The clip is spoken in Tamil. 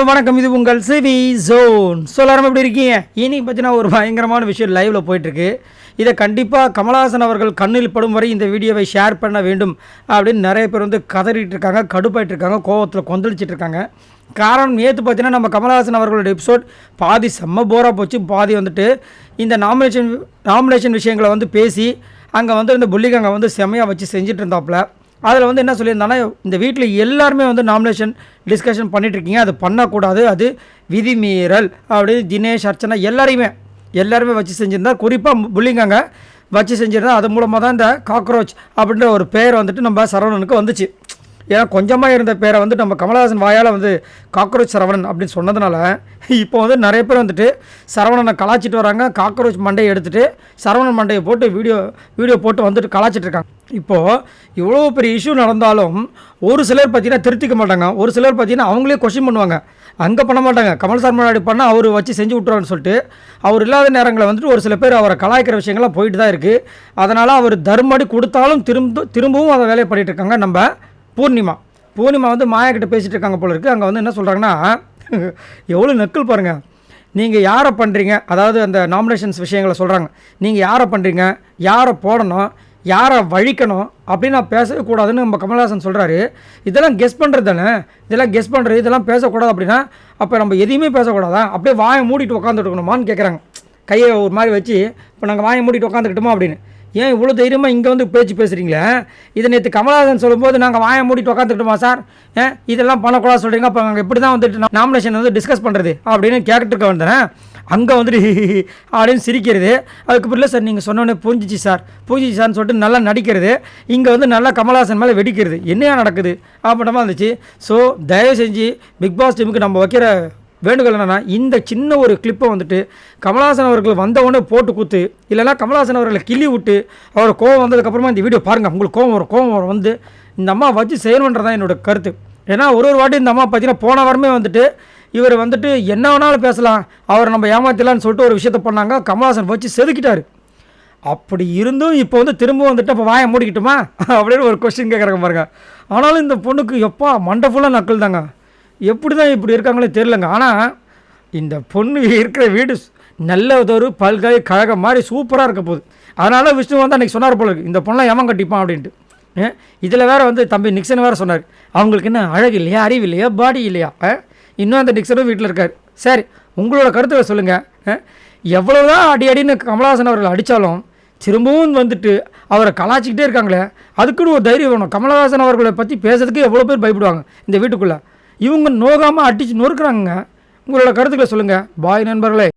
ஹலோ வணக்கம் இது உங்கள் சிவி ஜோன். ஸோ எப்படி இருக்கீங்க? இனி பார்த்தீங்கன்னா ஒரு பயங்கரமான விஷயம் லைவில் போயிட்டுருக்கு. இதை கண்டிப்பாக கமலஹாசன் அவர்கள் கண்ணில் படும் வரை இந்த வீடியோவை ஷேர் பண்ண வேண்டும் அப்படின்னு நிறைய பேர் வந்து கதறிட்டு இருக்காங்க கடுப்பாயிட்டு இருக்காங்க கோவத்தில் கொந்தளிச்சிட்டு இருக்காங்க. காரணம் நேற்று பார்த்தீங்கன்னா நம்ம கமலஹாசன் அவர்களோட எபிசோட் பாதி செம்ம போராக போச்சு. பாதி வந்துட்டு இந்த நாமினேஷன் நாமினேஷன் விஷயங்களை வந்து பேசி அங்கே வந்து இந்த புள்ளிகங்க வந்து செம்மையாக வச்சு செஞ்சுட்டு இருந்தாப்புல. அதில் வந்து என்ன சொல்லியிருந்தாங்கன்னா இந்த வீட்டில் எல்லாருமே வந்து நாமினேஷன் டிஸ்கஷன் பண்ணிகிட்ருக்கீங்க அது பண்ணக்கூடாது. அது விதிமீறல். அப்படின்னு தினேஷ் அர்ச்சனா எல்லாரையுமே எல்லாருமே வச்சு செஞ்சுருந்தா குறிப்பாக புள்ளிங்காங்க வச்சு செஞ்சுருந்தா அது மூலமாக தான் இந்த காக்ரோச் அப்படின்ற ஒரு பேர் வந்துட்டு நம்ம சரவணனுக்கு வந்துச்சு. ஏன்னா கொஞ்சமாக இருந்த பேரை வந்து நம்ம கமலஹாசன் வாயால் வந்து காக்ரோச் சரவணன் அப்படின்னு சொன்னதுனால இப்போ வந்து நிறைய பேர் வந்துட்டு சரவணனை கலாச்சிட்டு வராங்க. காக்ரோச் மண்டையை எடுத்துகிட்டு சரவணன் மண்டையை போட்டு வீடியோ வீடியோ போட்டு வந்துட்டு கலாச்சிட்டு இருக்காங்க. இப்போது இவ்வளோ பெரிய இஷ்யூ நடந்தாலும் ஒரு சிலர் பார்த்தீங்கன்னா திருத்திக்க மாட்டாங்க. ஒரு சிலர் பார்த்தீங்கன்னா அவங்களே கொஷின் பண்ணுவாங்க. அங்கே பண்ண மாட்டாங்க. கமல் சார் முன்னாடி பண்ணால் அவர் வச்சு செஞ்சு விட்ருவான்னு சொல்லிட்டு அவர் இல்லாத நேரங்களில் வந்துட்டு ஒரு சில பேர் அவரை கலாய்க்கிற விஷயங்கள்லாம் போயிட்டு தான் இருக்குது அதனால் அவர் தர்மடி கொடுத்தாலும் திரும்ப திரும்பவும் அதை வேலையை பண்ணிகிட்டு இருக்காங்க. நம்ம பூர்ணிமா. பூர்ணிமா வந்து மாயா கிட்ட பேசிகிட்டு இருக்காங்க போல இருக்குது அங்கே வந்து என்ன சொல்கிறாங்கன்னா எவ்வளோ நக்கல் பாருங்கள் நீங்கள் யாரை பண்ணுறீங்க அதாவது அந்த நாமினேஷன்ஸ் விஷயங்களை சொல்கிறாங்க நீங்கள் யாரை பண்ணுறீங்க யாரை போடணும்? யாரை வழிக்கணும்? அப்படின்னு நான் பேசவே கூடாதுன்னு நம்ம கமல்ஹாசன் சொல்கிறாரு இதெல்லாம் கெஸ் பண்ணுறது தானே? இதெல்லாம் கெஸ் பண்ணுறது இதெல்லாம் பேசக்கூடாது அப்படின்னா அப்போ நம்ம எதையுமே பேசக்கூடாதா? அப்படியே வாயை மூடிட்டு உட்காந்துட்டு இருக்கணுமான்னு கேட்குறாங்க கையை ஒரு மாதிரி வச்சு இப்போ நாங்கள் வாயை மூடிட்டு உட்காந்துக்கிட்டோமா அப்படின்னு. ஏன் இவ்வளோ தைரியமாக இங்கே வந்து பேச்சு பேசுகிறீங்களே இதை நேற்று கமலஹாசன் சொல்லும்போது நாங்கள் வாயை மூடிட்டு உட்காந்துக்கிட்டோமா சார்? ஏன் இதெல்லாம் பண்ணக்கூடாது சொல்கிறீங்க அப்போ நாங்கள் எப்படி தான் வந்துட்டு நாமினேஷன் வந்து டிஸ்கஸ் பண்ணுறது அப்படின்னு கேட்டுட்டு வந்தேன் அங்கே வந்துட்டு அப்படின்னு சிரிக்கிறது. அதுக்கு இல்லை சார் நீங்கள் சொன்னோன்னே புரிஞ்சிச்சு சார். புரிஞ்சிச்சு சார்னு சொல்லிட்டு நல்லா நடிக்கிறது. இங்கே வந்து நல்லா கமலஹாசன் மேலே வெடிக்கிறது. என்னையா நடக்குது? அப்படின்ற இருந்துச்சு. ஸோ தயவு செஞ்சு பிக் பாஸ் டீமுக்கு நம்ம வைக்கிற வேண்டுகோள் என்னென்னா இந்த சின்ன ஒரு கிளிப்பை வந்துட்டு கமலாசன் அவர்கள் வந்தவொடனே போட்டு கூத்து இல்லைன்னா கமலாசன் அவர்களை கிள்ளி விட்டு அவர் கோவம் வந்ததுக்கப்புறமா இந்த வீடியோ பாருங்கள் உங்களுக்கு கோவம் வரும் கோவம் வரும். வந்து இந்த அம்மா வச்சு செய்யணுன்றதான் என்னோட கருத்து. ஏன்னா ஒரு ஒரு வாட்டி இந்த அம்மா பார்த்தீங்கன்னா போன வாரமே வந்துட்டு இவர் வந்துட்டு என்ன வேணாலும் பேசலாம் அவர் நம்ம ஏமாற்றலான்னு சொல்லிட்டு ஒரு விஷயத்த பண்ணாங்க கமலாசன் வச்சு செதுக்கிட்டார். அப்படி இருந்தும் இப்போ வந்து திரும்ப வந்துட்டு அப்போ வாயை மூடிக்கிட்டுமா? அப்படின்னு ஒரு கொஸ்டின் கேட்குறாங்க பாருங்க. ஆனாலும் இந்த பொண்ணுக்கு எப்பா மண்டஃபுல்லாக நக்கல் தாங்க. எப்படி தான் இப்படி இருக்காங்களே தெரிலங்க ஆனால் இந்த பொண்ணு இருக்கிற வீடு நல்லதொரு பல்கலைக்கழகம் மாதிரி சூப்பராக இருக்க போகுது. அதனால் விஷ்ணு வந்து அன்றைக்கி சொன்னார் போல இந்த பொண்ணை எவன் கட்டிப்பான் அப்படின்ட்டு. இதில் வேறு வந்து தம்பி நிக்சன் வேறு சொன்னார். அவங்களுக்கு என்ன அழகு இல்லையா அறிவு இல்லையா பாடி இல்லையா? இன்னும் அந்த நிக்சனும் வீட்டில் இருக்கார். சரி உங்களோட கருத்துக்களை சொல்லுங்கள் எவ்வளோ தான் அடி அடின்னு கமலஹாசன் அவர்கள் அடித்தாலும் திரும்பவும் வந்துட்டு அவரை கலாச்சிக்கிட்டே இருக்காங்களே அதுக்குன்னு ஒரு தைரியம் வேணும். கமலஹாசன் அவர்களை பற்றி பேசுறதுக்கு எவ்வளோ பேர் பயப்படுவாங்க இந்த வீட்டுக்குள்ளே. இவங்க நோகாமல் அடித்து நொறுக்கிறாங்க உங்களோட கருத்துக்களை சொல்லுங்கள் பாய் நண்பர்களே.